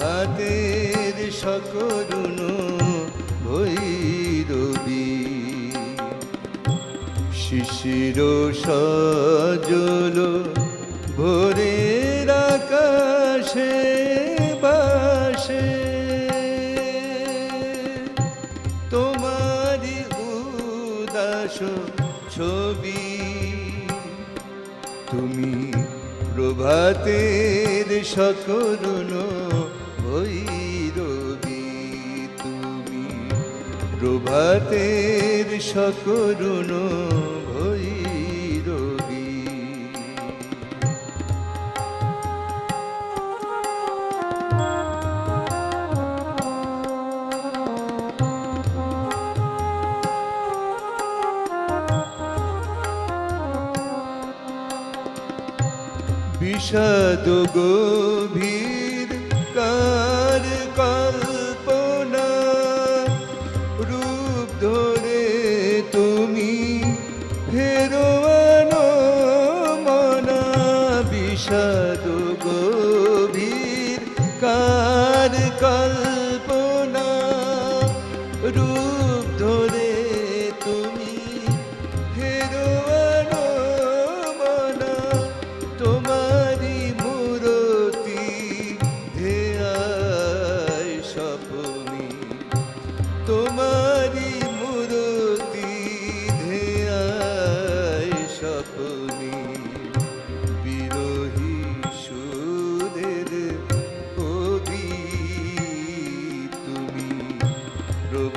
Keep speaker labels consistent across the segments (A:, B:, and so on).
A: প্রভাতের সকরুণ ভৈরবী। শিশির সজল ভোরের আকাশে বাসে। তোমারি উদাস ছবি তুমি প্রভাতের সকরুণ ভৈরবী তুমি। প্রভাতের সকরুণ ভৈরবী বিষাদ গভীর কার। কল্পনা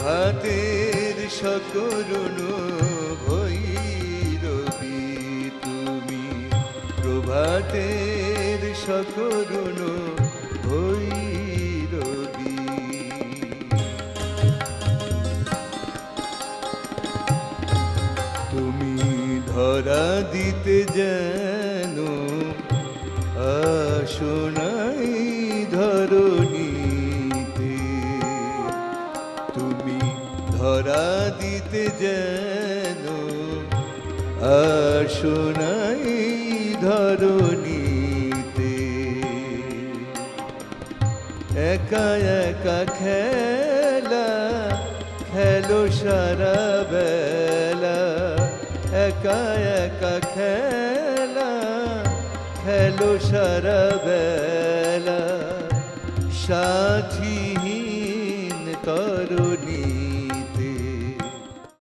A: প্রভাতের সকরুণ ভৈরবী তুমি। প্রভাতের সকরুণ ভৈরবী। তুমি ধরা দিতে যেন আসনাই তুমি ধরা দিতে যেন আসনাই ধরণীতে একা একা খেলা, খেলো সারা বেলা। একা একা খেলা, খেলো সারা বেলা। সাথীহীন করুণী